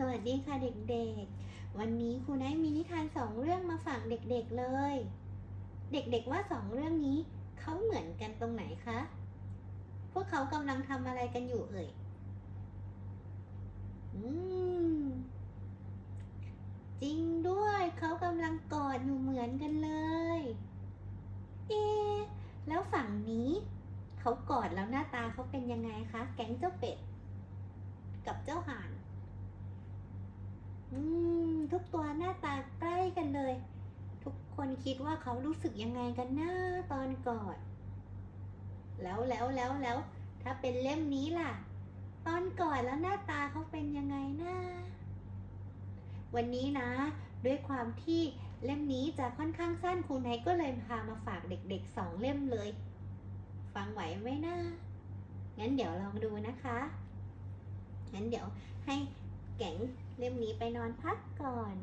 สวัสดีค่ะเด็กๆ วันนี้ครูไนท์มีนิทานสองเรื่องมาฝากเด็กๆเลย เด็กๆว่าสองเรื่องนี้เขาเหมือนกันตรงไหนคะ พวกเขากำลังทำอะไรกันอยู่เอ่ย อืม จริงด้วยเขากำลังกอดอยู่เหมือนกันเลย เอะแล้วฝั่งนี้เขากอดแล้วหน้าตาเขาเป็นยังไงคะ แก๊งเจ้าเป็ด กับเจ้าห่าน ทุกตัวหน้าตาใกล้กันเลย ทุกคนคิดว่าเขารู้สึกยังไงกันหน้าตอนกอด แล้วแล้วแล้วแล้วถ้าเป็นเล่มนี้ล่ะ ตอนกอดแล้วหน้าตาเขาเป็นยังไงนะวันนี้นะ ด้วยความที่เล่มนี้จะค่อนข้างสั้นครูไนก็เลยพามาฝากเด็กๆสองเล่มเลย ฟังไหวไหมนะงั้นเดี๋ยวลองดูนะคะงั้นเดี๋ยวให้แก๋ง เล่มนี้ไปนอนพักก่อน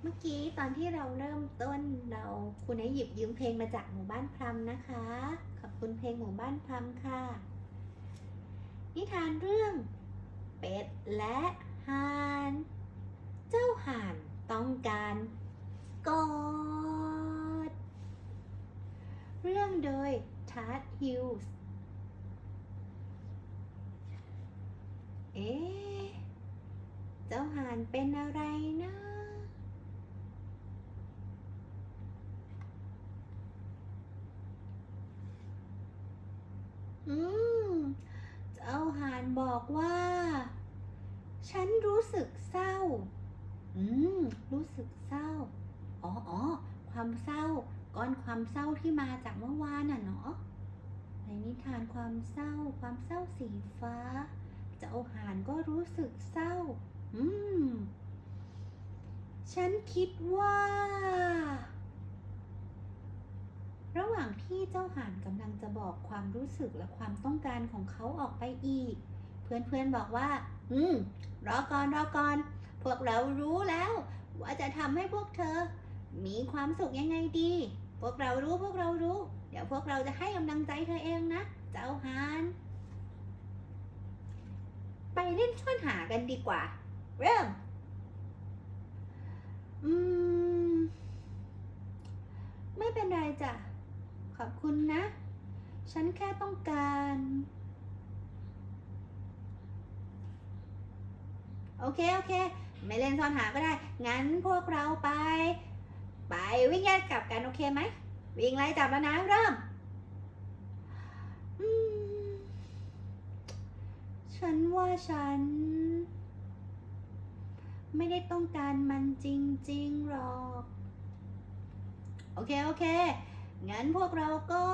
เมื่อกี้ตอนที่เราเริ่มต้นเราคุณไอหยิบยืมเพลงมาจากหมู่บ้านพรำนะคะ ขอบคุณเพลงหมู่บ้านพรำค่ะ นิทานเรื่องเป็ดและห่าน เจ้าห่านต้องการกอด เรื่องโดยทัดฮิลส์เอ๊ะ เจ้าห่านเป็นอะไรนะ อืม เจ้าห่านบอกว่า ฉันรู้สึกเศร้า อืม รู้สึกเศร้า อ๋ออ๋อความเศร้า ก้อนความเศร้าที่มาจากเมื่อวานน่ะเนาะในนิทานความเศร้า ความเศร้าสีฟ้า เจ้าห่านก็รู้สึกเศร้า ฉันคิดว่า ระหว่างที่เจ้าห่านกำลังจะบอกความรู้สึกและความต้องการของเขาออกไปอีก เพื่อนๆบอกว่า อืม รอก่อนรอก่อน พวกเรารู้แล้ว ว่าจะทำให้พวกเธอ มีความสุขยังไงดี พวกเรารู้พวกเรารู้ เดี๋ยวพวกเราจะให้กำลังใจเธอเองนะ เจ้าห่าน ไปเล่นซ่อนหากันดีกว่า เริ่มอืม ไม่เป็นไรจ้ะ ขอบคุณนะ ฉันแค่ต้องการ โอเค โอเค ไม่เล่นซ่อนหาก็ได้ งั้นพวกเราไป ไปวิ่งแยกกลับกัน โอเคไหม วิ่งไล่จับแล้วนะ เริ่มมฉันว่าฉัน ไม่ได้ต้องการมันจริงๆหรอก โอเค โอเค งั้นพวกเราก็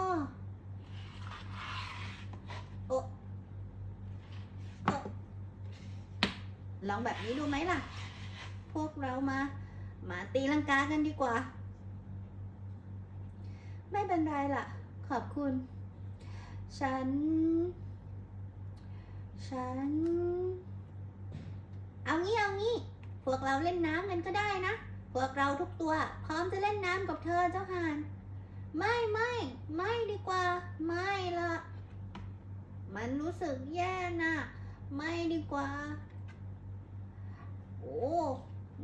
โอะโอลองแบบนี้ดูไหมล่ะ พวกเรามา มาตีลังกากันดีกว่า ไม่เป็นไรล่ะ ขอบคุณ ฉัน ฉัน เอางี้ เอางี้ พวกเราเล่นน้ำกันก็ได้นะ พวกเราทุกตัว พร้อมจะเล่นน้ำกับเธอเจ้าห่าน ไม่ไม่ไม่ดีกว่า ไม่ละ มันรู้สึกแย่นะไม่ดีกว่า โอ้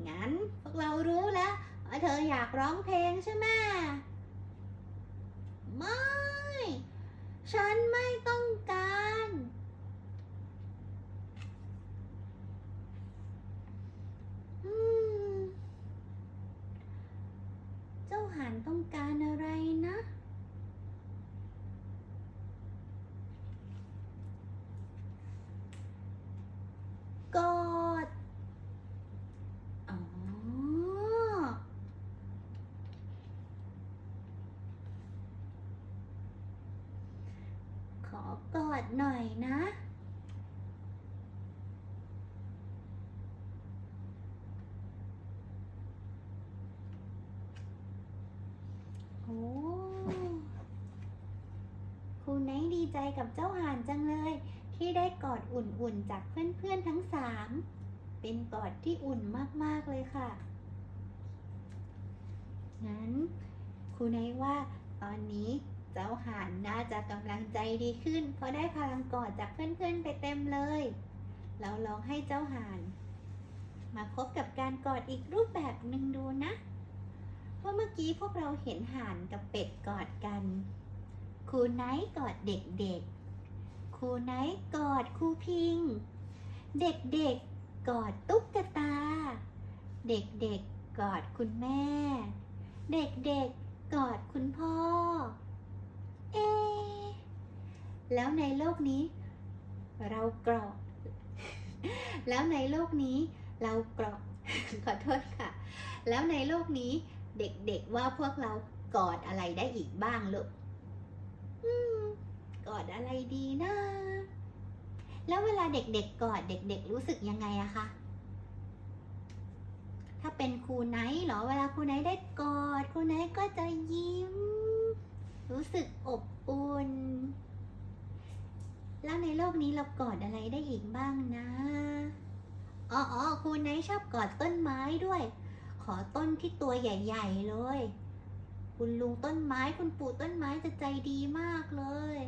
งั้นพวกเรารู้แล้วว่าเธออยากร้องเพลงใช่ไหมไม่ ฉันไม่ต้องการ อืม เจ้าหาน ต้องการอะไรนะ กอด อ๋อ ขอกอดหน่อยนะ โอ้คุณไนท์ ดีใจกับเจ้าห่านจังเลย ที่ได้กอดอุ่นๆจากเพื่อนๆทั้งสามเป็นกอดที่อุ่นมากๆเลยค่ะ งั้นครูไนว่าตอนนี้เจ้าห่านน่าจะกำลังใจดีขึ้น เพราะได้พลังกอดจากเพื่อนๆไปเต็มเลย เราลองให้เจ้าห่าน มาพบกับการกอดอีกรูปแบบหนึ่งดูนะว่าเมื่อกี้พวกเราเห็นห่านกับเป็ดกอดกัน ครูไนท์กอดเด็กๆ ครูไนท์กอดครูพิง เด็กๆกอดตุ๊กตา เด็กๆกอดคุณแม่ เด็กๆกอดคุณพ่อ เอ แล้วในโลกนี้ เรากรอกแล้วในโลกนี้เรากรอกขอโทษค่ะ แล้วในโลกนี้เด็กๆว่าพวกเรากอดอะไรได้อีกบ้างลูก กอดอะไรดีนะ แล้วเวลาเด็กๆกอดเด็ก ๆ รู้สึกยังไงอะคะ ถ้าเป็นครูไนท์เหรอ เวลาครูไนท์ได้กอดครูไนท์ก็จะยิ้ม รู้สึกอบอุ่น แล้วในโลกนี้เรากอดอะไรได้อีกบ้างนะ อ๋ออ๋อครูไนท์ชอบกอดต้นไม้ด้วย ขอต้นที่ตัวใหญ่ ๆ เลย คุณลุงต้นไม้ คุณปู่ต้นไม้จะใจดีมากเลย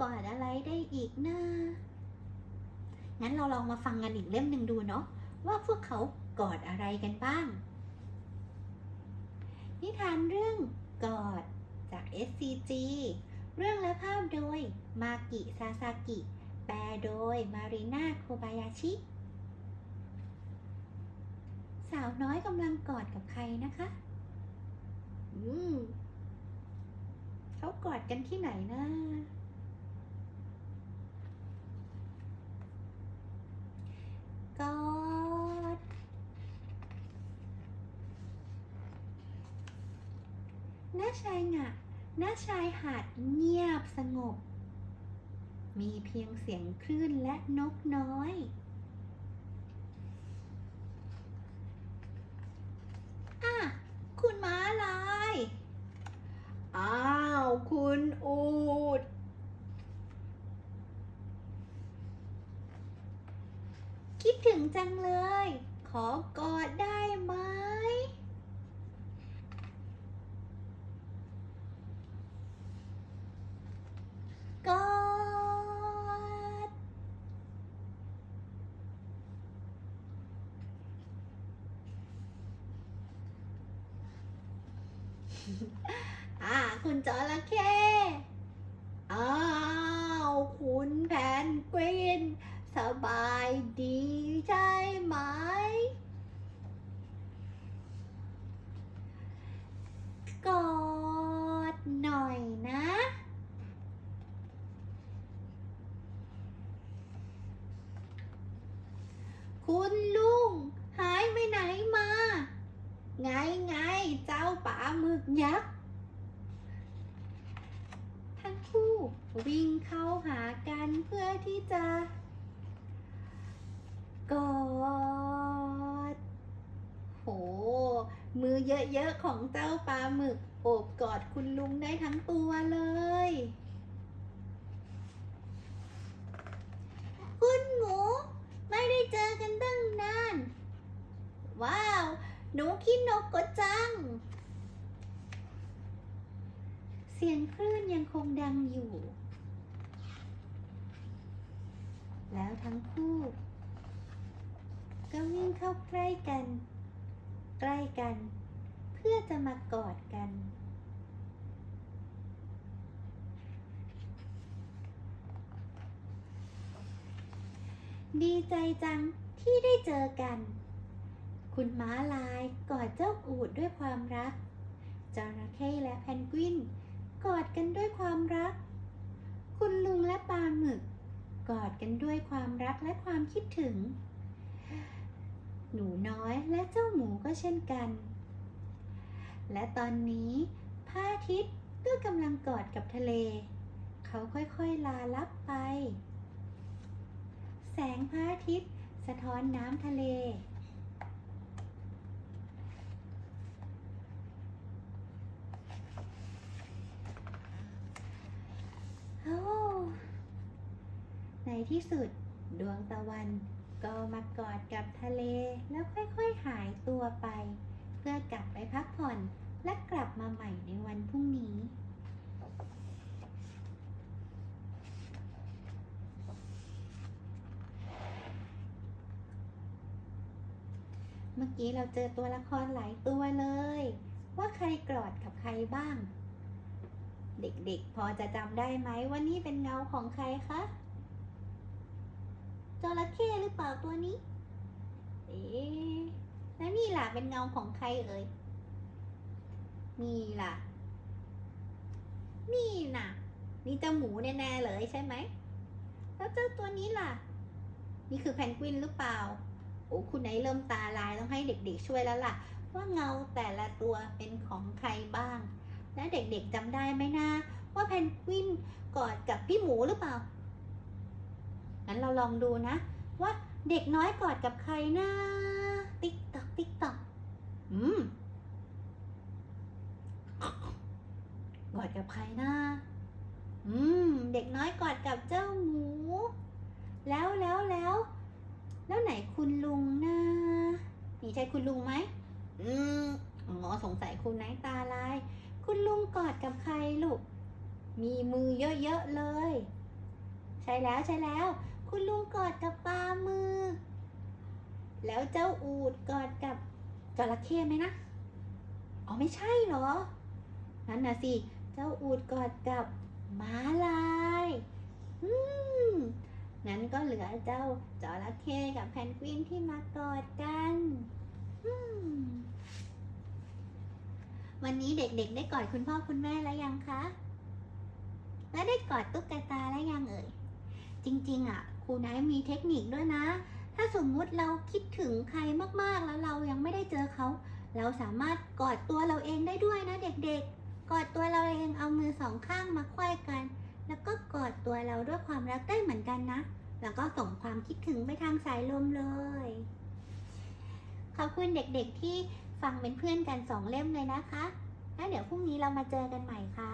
กอดอะไรได้อีกนะงั้นเราลองมาฟังกันอีกเล่มหนึ่งดูเนาะว่าพวกเขากอดอะไรกันบ้าง นิทานเรื่องกอดจาก SCG เรื่องและภาพโดยมากิซาซากิ แปลโดยมารีนาโคบายาชิ สาวน้อยกำลังกอดกับใครนะคะ เขากอดกันที่ไหนนะกอด หน้าชายหงะหน้าชายหาดเงียบสงบ มีเพียงเสียงคลื่นและนกน้อย อะ คุณม้าลาย อ้าว คุณอูด คิดถึงจังเลย ขอกอดได้ไหม กอดอ่า คุณจระเข้อ้าวคุณแพนกวิน สบายดีใช่ไหม กอดหน่อยนะ คุณลุงหายไปไหนมา ไงไงเจ้าป่าหมึกยักษ์ ทั้งคู่ วิ่งเข้าหากันเพื่อที่จะ กอด โห มือเยอะๆของเจ้าปลาหมึกโอบกอดคุณลุงได้ทั้งตัวเลย คุณหมู ไม่ได้เจอกันตั้งนาน ว้าว หนูคิดนกกดจัง เสียงคลื่นยังคงดังอยู่ แล้วทั้งคู่ ก็วิ่งเข้าใกล้กัน ใกล้กัน เพื่อจะมากอดกัน ดีใจจังที่ได้เจอกัน คุณม้าลายกอดเจ้าอูดด้วยความรักจระเข้และแพนกวิน กอดกันด้วยความรัก คุณลุงและปลาหมึก กอดกันด้วยความรักและความคิดถึง หนูน้อยและเจ้าหมูก็เช่นกัน และตอนนี้พระอาทิตย์ก็กำลังกอดกับทะเล เขาค่อยๆลาลับไป แสงพระอาทิตย์สะท้อนน้ำทะเล ในที่สุด ดวงตะวัน ก็มากอดกับทะเลแล้วค่อยๆหายตัวไป เพื่อกลับไปพักผ่อนและกลับมาใหม่ในวันพรุ่งนี้เมื่อกี้เราเจอตัวละครหลายตัวเลย ว่าใครกอดกับใครบ้าง เด็กๆ พอจะจำได้ไหมว่านี่เป็นเงาของใครคะ จระเข้หรือเปล่าตัวนี้ เอ๊แล้วนี่ล่ะเป็นเงาของใครเอ่ยนี่ล่ะ นี่น่ะ นี่เจ้าหมูแน่ๆเลยใช่ไหม แล้วเจ้าตัวนี้ล่ะ นี่คือแพนกวินหรือเปล่า โอ้คุณไหนเริ่มตาลายต้องให้เด็กๆช่วยแล้วล่ะ ว่าเงาแต่ละตัวเป็นของใครบ้าง และเด็กๆจำได้ไหมนะว่าแพนกวินกอดกับพี่หมูหรือเปล่า งั้นเราลองดูนะ ว่าเด็กน้อยกอดกับใครนะติ๊กตอกติ๊กตอกอืมกอดกับใครนะอืม เด็กน้อยกอดกับเจ้าหมู แล้วแล้วแล้ว แล้วไหนคุณลุงนะนี่ใช่คุณลุงไหมอืมอ๋อสงสัยคุณไนท์ตาลาย คุณลุงกอดกับใครลูก มีมือเยอะๆเลย ใช่แล้วใช่แล้ว คุณลุงกอดกับปลามือ แล้วเจ้าอูดกอดกับจระเข้ไหมนะ อ๋อไม่ใช่เหรอ นั่นนะสิ เจ้าอูดกอดกับม้าลายอืมงั้นก็เหลือเจ้าจระเข้กับแพนกวินที่มากอดกันวันนี้เด็กๆ ได้กอดคุณพ่อคุณแม่แล้วยังคะ และได้กอดตุ๊กตาแล้วยังเอ่ย จริงๆอะ ครูไนท์มีเทคนิคด้วยนะ ถ้าสมมุติเราคิดถึงใครมากๆแล้วเรายังไม่ได้เจอเขา เราสามารถกอดตัวเราเองได้ด้วยนะเด็กๆ กอดตัวเราเองเอามือสองข้างมาควายกัน แล้วก็กอดตัวเราด้วยความรักได้เหมือนกันนะ แล้วก็ส่งความคิดถึงไปทางสายลมเลย ขอบคุณเด็กๆที่ฟังเป็นเพื่อนกันสองเล่มเลยนะคะ แล้วเดี๋ยวพรุ่งนี้เรามาเจอกันใหม่ค่ะ